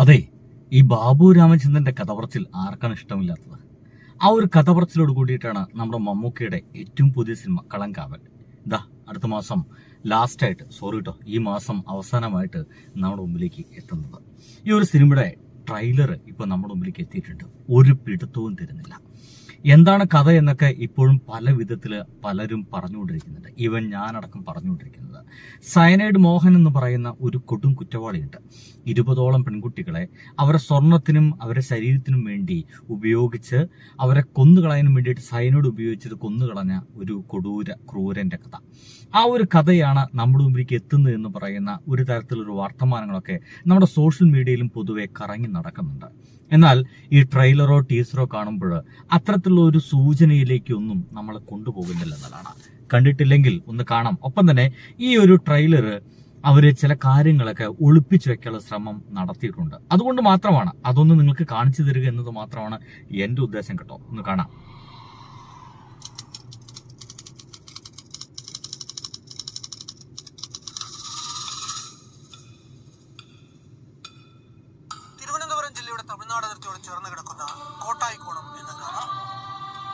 അതെ ഈ ബാബു രാമചന്ദ്രന്റെ കഥ പറച്ചിൽ ആർക്കാണ് ഇഷ്ടമില്ലാത്തത്? ആ ഒരു കഥ പറച്ചിലോട് കൂടിയിട്ടാണ് നമ്മുടെ മമ്മൂക്കയുടെ ഏറ്റവും പുതിയ സിനിമ കളങ്കാവൽ. ഇതാ അടുത്ത മാസം ലാസ്റ്റ് ആയിട്ട് സോറി കേട്ടോ ഈ മാസം അവസാനമായിട്ട് നമ്മുടെ മുമ്പിലേക്ക് എത്തുന്നത്. ഈ ഒരു സിനിമയുടെ ട്രെയിലർ ഇപ്പൊ നമ്മുടെ മുമ്പിലേക്ക് എത്തിയിട്ടുണ്ട്. ഒരു പിടുത്തവും തരുന്നില്ല. എന്താണ് കഥ എന്നൊക്കെ ഇപ്പോഴും പല വിധത്തിൽ പലരും പറഞ്ഞുകൊണ്ടിരിക്കുന്നുണ്ട്. ഈവൻ ഞാനടക്കം പറഞ്ഞുകൊണ്ടിരിക്കുന്നത്. സയനൈഡ് മോഹൻ എന്ന് പറയുന്ന ഒരു കൊടും കുറ്റവാളിയുണ്ട്. ഇരുപതോളം പെൺകുട്ടികളെ അവരെ സ്വർണത്തിനും അവരുടെ ശരീരത്തിനും വേണ്ടി ഉപയോഗിച്ച് അവരെ കൊന്നുകളയാനും വേണ്ടിയിട്ട് സയനൈഡ് ഉപയോഗിച്ചത് കൊന്നുകളഞ്ഞ ഒരു കൊടൂര ക്രൂരന്റെ കഥ. ആ ഒരു കഥയാണ് നമ്മുടെ മുമ്പിലേക്ക് എത്തുന്നത് എന്ന് പറയുന്ന ഒരു തരത്തിലൊരു വർത്തമാനങ്ങളൊക്കെ നമ്മുടെ സോഷ്യൽ മീഡിയയിലും പൊതുവെ കറങ്ങി നടക്കുന്നുണ്ട്. എന്നാൽ ഈ ട്രെയിലറോ ടീസറോ കാണുമ്പോൾ അത്തരത്തിലുള്ള ഒരു സൂചനയിലേക്കൊന്നും നമ്മളെ കൊണ്ടുപോകുന്നില്ല എന്നതാണ്. കണ്ടിട്ടില്ലെങ്കിൽ ഒന്ന് കാണാം. ഒപ്പം തന്നെ ഈ ഒരു ട്രെയിലർ അവർ ചില കാര്യങ്ങളൊക്കെ ഒളിപ്പിച്ചു വെക്കാനുള്ള ശ്രമം നടത്തിയിട്ടുണ്ട്. അതുകൊണ്ട് മാത്രമാണ് അതൊന്ന് നിങ്ങൾക്ക് കാണിച്ചു തരിക എന്നത് മാത്രമാണ് എന്റെ ഉദ്ദേശം കേട്ടോ. ഒന്ന് കാണാം. തമിഴ്നാട് അതിർത്തിയോട് ചേർന്ന് കിടക്കുന്ന കോട്ടായിക്കോണം എന്ന ഗ്രാമം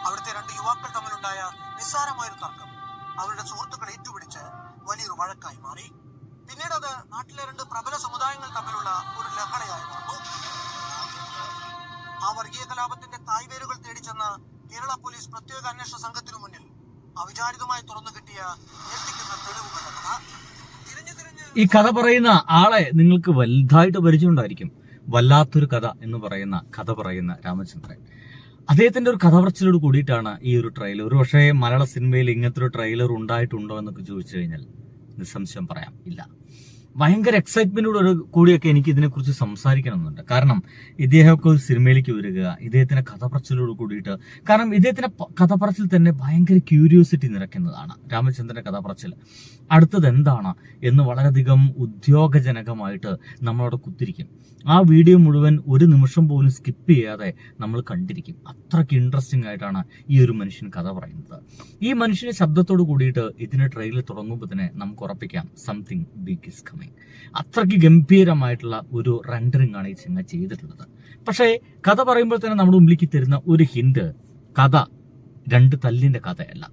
അവിടുത്തെ രണ്ട് യുവാക്കൾ തമ്മിലുണ്ടായ നിസ്സാരമായൊരു തർക്കം. അവരുടെ സുഹൃത്തുക്കൾ ഏറ്റുപിടിച്ച് വലിയൊരു വഴക്കായി മാറി. പിന്നീട് അത് നാട്ടിലെ രണ്ട് പ്രബല സമുദായങ്ങൾ തമ്മിലുള്ള ഒരു ലഹളയായി മാറുന്നു. ആ വർഗീയ കലാപത്തിന്റെ തായ്വേരുകൾ തേടിച്ചെന്ന കേരള പോലീസ് പ്രത്യേക അന്വേഷണ സംഘത്തിനു മുന്നിൽ അവിചാരിതമായി തുറന്നു കിട്ടിയ ഞെട്ടിക്കുന്ന തെളിവുകളുടെ കഥ. ഈ കഥ പറയുന്ന ആളെ നിങ്ങൾക്ക് വലുതായിട്ട് പരിചയമുണ്ടായിരിക്കും. വല്ലാത്തൊരു കഥ എന്ന് പറയുന്ന കഥ പറയുന്ന രാമചന്ദ്രൻ. അദ്ദേഹത്തിന്റെ ഒരു കഥ കൂടിയിട്ടാണ് ഈ ഒരു ട്രെയിലർ ഒരു പക്ഷേ മലയാള സിനിമയിൽ ഇങ്ങനത്തെ ഒരു ട്രെയിലർ ഉണ്ടായിട്ടുണ്ടോ എന്നൊക്കെ ചോദിച്ചു കഴിഞ്ഞാൽ നിസ്സംശയം പറയാം ഇല്ല. ഭയങ്കര എക്സൈറ്റ്മെന്റോട് കൂടിയൊക്കെ എനിക്ക് ഇതിനെക്കുറിച്ച് സംസാരിക്കണമെന്നുണ്ട്. കാരണം ഇദ്ദേഹമൊക്കെ ഒരു സിനിമയിലേക്ക് വരിക ഇദ്ദേഹത്തിന്റെ കഥ പറച്ചിലോട് കൂടിയിട്ട് കാരണം ഇദ്ദേഹത്തിന്റെ പ- കഥ പറച്ചിൽ തന്നെ ഭയങ്കര ക്യൂരിയോസിറ്റി നിറയ്ക്കുന്നതാണ് രാമചന്ദ്രന്റെ കഥ പറച്ചിൽ അടുത്തത് എന്താണ് എന്ന് വളരെയധികം ഉദ്യോഗജനകമായിട്ട് നമ്മളവിടെ കുത്തിരിക്കും. ആ വീഡിയോ മുഴുവൻ ഒരു നിമിഷം പോലും സ്കിപ്പ് ചെയ്യാതെ നമ്മൾ കണ്ടിരിക്കും. അത്രയ്ക്ക് ഇൻട്രസ്റ്റിംഗ് ആയിട്ടാണ് ഈ ഒരു മനുഷ്യൻ കഥ പറയുന്നത്. ഈ മനുഷ്യന്റെ ശബ്ദത്തോട് കൂടിയിട്ട് ഇതിന്റെ ട്രെയിലർ തുടങ്ങുമ്പോൾ തന്നെ നമുക്ക് ഉറപ്പിക്കാം. സംതിങ് ബിഗ് ഇസ് കമ്മിങ് അത്രയ്ക്ക് ഗംഭീരമായിട്ടുള്ള ഒരു റെൻഡറിങ് ആണ് ഈ സിനിമ ചെയ്തിട്ടുള്ളത്. പക്ഷേ കഥ പറയുമ്പോൾ തന്നെ നമ്മുടെ മുമ്പിലേക്ക് തരുന്ന ഒരു ഹിന്റ് കഥ രണ്ട് തല്ലിന്റെ കഥയല്ല.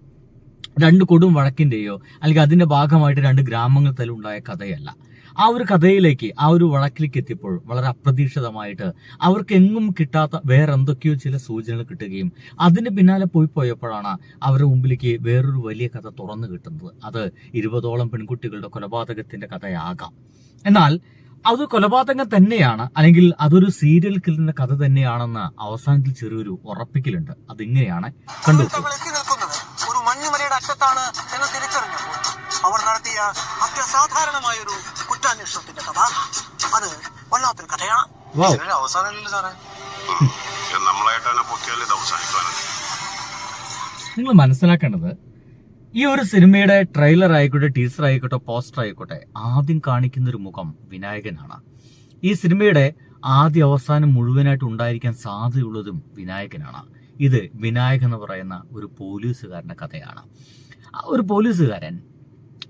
രണ്ട് കൊടും വഴക്കിന്റെയോ അല്ലെങ്കിൽ അതിന്റെ ഭാഗമായിട്ട് രണ്ട് ഗ്രാമങ്ങൾ തല്ലുണ്ടായ കഥയല്ല. ആ ഒരു കഥയിലേക്ക് ആ ഒരു വഴക്കിലേക്ക് എത്തിയപ്പോൾ വളരെ അപ്രതീക്ഷിതമായിട്ട് അവർക്ക് എങ്ങും കിട്ടാത്ത വേറെ എന്തൊക്കെയോ ചില സൂചനകൾ കിട്ടുകയും അതിന് പിന്നാലെ പോയി പോയപ്പോഴാണ് അവരുടെ മുമ്പിലേക്ക് വേറൊരു വലിയ കഥ തുറന്നു കിട്ടുന്നത്. അത് ഇരുപതോളം പെൺകുട്ടികളുടെ കൊലപാതകത്തിന്റെ കഥയാകാം. എന്നാൽ അത് കൊലപാതകം തന്നെയാണ് അല്ലെങ്കിൽ അതൊരു സീരിയൽ കില്ലിന്റെ കഥ തന്നെയാണെന്ന് അവസാനത്തിൽ ചെറിയൊരു ഉറപ്പിക്കലുണ്ട്. അതിങ്ങനെയാണ് കണ്ടു ഒരു മഞ്ഞുമലയുടെ അറ്റത്താണ് എന്ന് തിരിച്ചറിഞ്ഞു അവർ നടത്തിയ അത്യസാധാരണമായ ഒരു കുറ്റാന്വേഷണത്തിന്റെ കഥ അത് വല്ലാത്തൊരു കഥയാണ് അവസാനമില്ല സാറേ. പൊക്കിയാൽ ഇത് നിങ്ങൾ മനസ്സിലാക്കേണ്ടത് ഈ ഒരു സിനിമയുടെ ട്രെയിലർ ആയിക്കോട്ടെ ടീസർ ആയിക്കോട്ടെ പോസ്റ്റർ ആയിക്കോട്ടെ ആദ്യം കാണിക്കുന്ന ഒരു മുഖം വിനായകനാണ്. ഈ സിനിമയുടെ ആദ്യ അവസാനം മുഴുവനായിട്ട് ഉണ്ടായിരിക്കാൻ സാധ്യതയുള്ളതും വിനായകനാണ്. ഇത് വിനായകൻ എന്ന് പറയുന്ന ഒരു പോലീസുകാരന്റെ കഥയാണ്. ആ ഒരു പോലീസുകാരൻ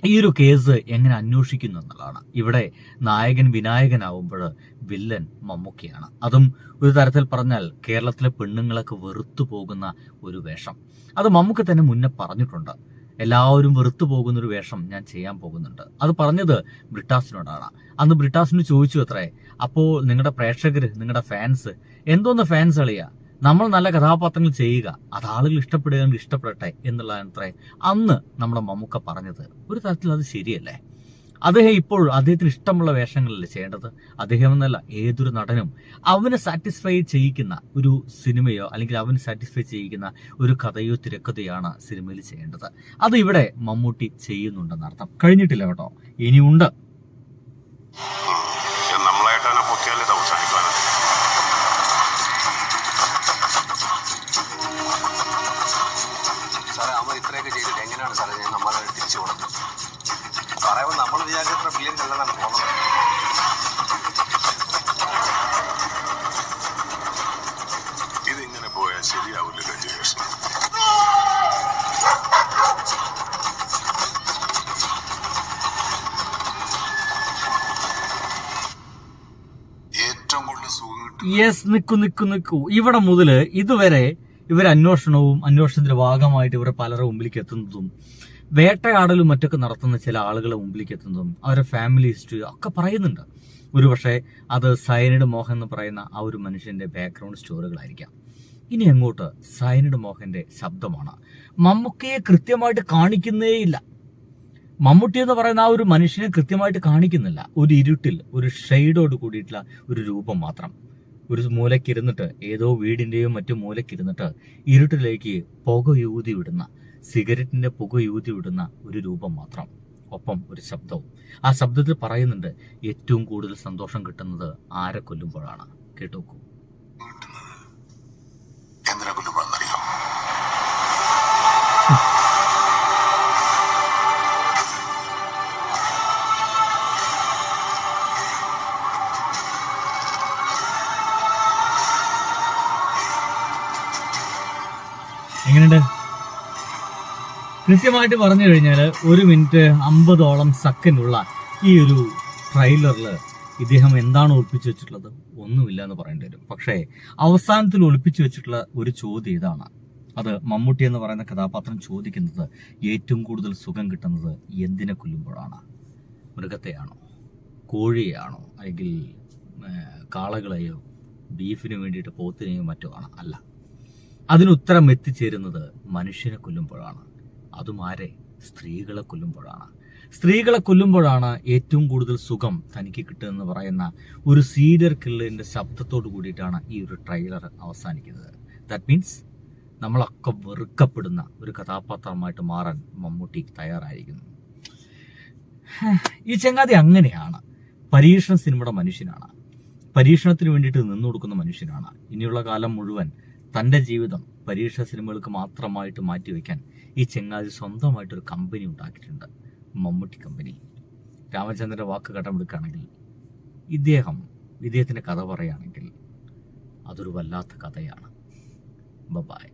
ഈ ഒരു കേസ് എങ്ങനെ അന്വേഷിക്കുന്നു എന്നുള്ളതാണ്. ഇവിടെ നായകൻ വിനായകനാവുമ്പോൾ വില്ലൻ മമ്മൂക്കയാണ്. അതും ഒരു തരത്തിൽ പറഞ്ഞാൽ കേരളത്തിലെ പെണ്ണുങ്ങളൊക്കെ വെറുത്തു പോകുന്ന ഒരു വേഷം. അത് മമ്മൂക്ക തന്നെ മുന്നേ പറഞ്ഞിട്ടുണ്ട്. എല്ലാവരും വെറുത്തു പോകുന്ന ഒരു വേഷം ഞാൻ ചെയ്യാൻ പോകുന്നുണ്ട്. അത് പറഞ്ഞത് ബ്രിട്ടാസിനോടാണ്. അന്ന് ബ്രിട്ടാസിന് ചോദിച്ചു അത്രേ അപ്പോൾ നിങ്ങളുടെ പ്രേക്ഷകർ നിങ്ങളുടെ ഫാൻസ് എന്തോന്ന് ഫാൻസ് കളിയാ? നമ്മൾ നല്ല കഥാപാത്രങ്ങൾ ചെയ്യുക. അത് ആളുകൾ ഇഷ്ടപ്പെടുകയെങ്കിൽ ഇഷ്ടപ്പെടട്ടെ എന്നുള്ളതാണ് അത്രേ അന്ന് നമ്മുടെ മമ്മൂക്ക പറഞ്ഞത് ഒരു തരത്തിൽ അത് ശരിയല്ലേ? അദ്ദേഹം ഇപ്പോൾ അദ്ദേഹത്തിന് ഇഷ്ടമുള്ള വേഷങ്ങളല്ലേ ചെയ്യേണ്ടത്? അദ്ദേഹം എന്നല്ല ഏതൊരു നടനും അവനെ സാറ്റിസ്ഫൈ ചെയ്യിക്കുന്ന ഒരു സിനിമയോ അല്ലെങ്കിൽ അവന് സാറ്റിസ്ഫൈ ചെയ്യിക്കുന്ന ഒരു കഥയോ തിരക്കഥയാണ് സിനിമയിൽ ചെയ്യേണ്ടത്. അത് ഇവിടെ മമ്മൂട്ടി ചെയ്യുന്നുണ്ടെന്നർത്ഥം. കഴിഞ്ഞിട്ടില്ല കേട്ടോ. ഇനിയുണ്ട്. സാറേ അവൻ ഇത്രയൊക്കെ ചെയ്തിട്ട് എങ്ങനെയാണ് സാറേ ഞാൻ നമ്മളെ തിരിച്ചു കൊടുത്തത്? സാറേ നമ്മൾ വിചാരിച്ചത്ര ബില്യൻ അല്ലെന്നാണ് തോന്നുന്നത്. ഇതിങ്ങനെ പോയാൽ ശരിയാവില്ല കിട്ടും യെസ് നിക്കു നിക്കു നിക്കു. ഇവിടെ മുതൽ ഇതുവരെ ഇവർ അന്വേഷണവും അന്വേഷണത്തിന്റെ ഭാഗമായിട്ട് ഇവരെ പലരുടെ മുമ്പിലേക്ക് എത്തുന്നതും വേട്ടയാടലും മറ്റൊക്കെ നടത്തുന്ന ചില ആളുകളെ മുമ്പിലേക്ക് എത്തുന്നതും അവരുടെ ഫാമിലി ഹിസ്റ്ററി ഒക്കെ പറയുന്നുണ്ട്. ഒരു പക്ഷേ അത് സൈനഡ് മോഹൻ എന്ന് പറയുന്ന ആ ഒരു മനുഷ്യന്റെ ബാക്ക്ഗ്രൗണ്ട് സ്റ്റോറികളായിരിക്കാം. ഇനി അങ്ങോട്ട് സൈനഡ് മോഹന്റെ ശബ്ദമാണ്. മമ്മൂക്കയെ കൃത്യമായിട്ട് കാണിക്കുന്നേയില്ല. മമ്മൂട്ടി എന്ന് പറയുന്ന ആ ഒരു മനുഷ്യനെ കൃത്യമായിട്ട് കാണിക്കുന്നില്ല. ഒരു ഇരുട്ടിൽ ഒരു ഷെയ്ഡോട് കൂടിയിട്ടുള്ള ഒരു രൂപം മാത്രം. ഒരു മൂലക്കിരുന്നിട്ട് ഏതോ വീടിന്റെയോ മറ്റു മൂലക്കിരുന്നിട്ട് ഇരുട്ടിലേക്ക് പുകയൂതി വിടുന്ന സിഗരറ്റിന്റെ പുകയൂതി വിടുന്ന ഒരു രൂപം മാത്രം. ഒപ്പം ഒരു ശബ്ദവും. ആ ശബ്ദത്തിൽ പറയുന്നുണ്ട് ഏറ്റവും കൂടുതൽ സന്തോഷം കിട്ടുന്നത് ആരെ കൊല്ലുമ്പോഴാണ്. കേട്ടോക്കൂ. എന്തിനെ കൊല്ലുമ്പോഴെന്നറിയോ എങ്ങനെയുണ്ട്? കൃത്യമായിട്ട് പറഞ്ഞു കഴിഞ്ഞാൽ ഒരു മിനിറ്റ് അമ്പതോളം സെക്കൻഡുള്ള ഈ ഒരു ട്രെയിലറിൽ ഇദ്ദേഹം എന്താണ് ഒളിപ്പിച്ചു വെച്ചിട്ടുള്ളത്? ഒന്നുമില്ല എന്ന് പറയേണ്ടി വരും. പക്ഷേ അവസാനത്തിൽ ഒളിപ്പിച്ചു വെച്ചിട്ടുള്ള ഒരു ചോദ്യം ഇതാണ്. അത് മമ്മൂട്ടി എന്ന് പറയുന്ന കഥാപാത്രം ചോദിക്കുന്നത് ഏറ്റവും കൂടുതൽ സുഖം കിട്ടുന്നത് എന്തിനെ കൊല്ലുമ്പോഴാണ്? മൃഗത്തെയാണോ? കോഴിയെയാണോ? അല്ലെങ്കിൽ കാളകളെയോ ബീഫിന് വേണ്ടിയിട്ട് പോത്തിനെയോ മറ്റോ ആണ്? അല്ല. അതിന് ഉത്തരം എത്തിച്ചേരുന്നത് മനുഷ്യനെ കൊല്ലുമ്പോഴാണ്. അതും ആരെ? സ്ത്രീകളെ കൊല്ലുമ്പോഴാണ്. സ്ത്രീകളെ കൊല്ലുമ്പോഴാണ് ഏറ്റവും കൂടുതൽ സുഖം തനിക്ക് കിട്ടുമെന്ന് പറയുന്ന ഒരു സീരിയർ കില്ലറിന്റെ ശബ്ദത്തോട് കൂടിയിട്ടാണ് ഈ ഒരു ട്രെയിലർ അവസാനിക്കുന്നത്. ദാറ്റ് മീൻസ് നമ്മളൊക്കെ വെറുക്കപ്പെടുന്ന ഒരു കഥാപാത്രമായിട്ട് മാറാൻ മമ്മൂട്ടി തയ്യാറായിരിക്കുന്നു. ഈ ചങ്ങാതി അങ്ങനെയാണ്. പരീക്ഷണ സിനിമയുടെ മനുഷ്യനാണ്. പരീക്ഷണത്തിന് വേണ്ടിയിട്ട് നിന്നു കൊടുക്കുന്ന മനുഷ്യനാണ്. ഇനിയുള്ള കാലം മുഴുവൻ തന്റെ ജീവിതം പരീക്ഷ സിനിമകൾക്ക് മാത്രമായിട്ട് മാറ്റിവെക്കാൻ ഈ ചെങ്ങാതി സ്വന്തമായിട്ടൊരു കമ്പനി ഉണ്ടാക്കിയിട്ടുണ്ട്. മമ്മൂട്ടി കമ്പനി. രാമചന്ദ്രന്റെ വാക്ക് കടമെടുക്കുകയാണെങ്കിൽ ഇദ്ദേഹം ഇദ്ദേഹത്തിന്റെ കഥ പറയുകയാണെങ്കിൽ അതൊരു വല്ലാത്ത കഥയാണ്. ബബായ്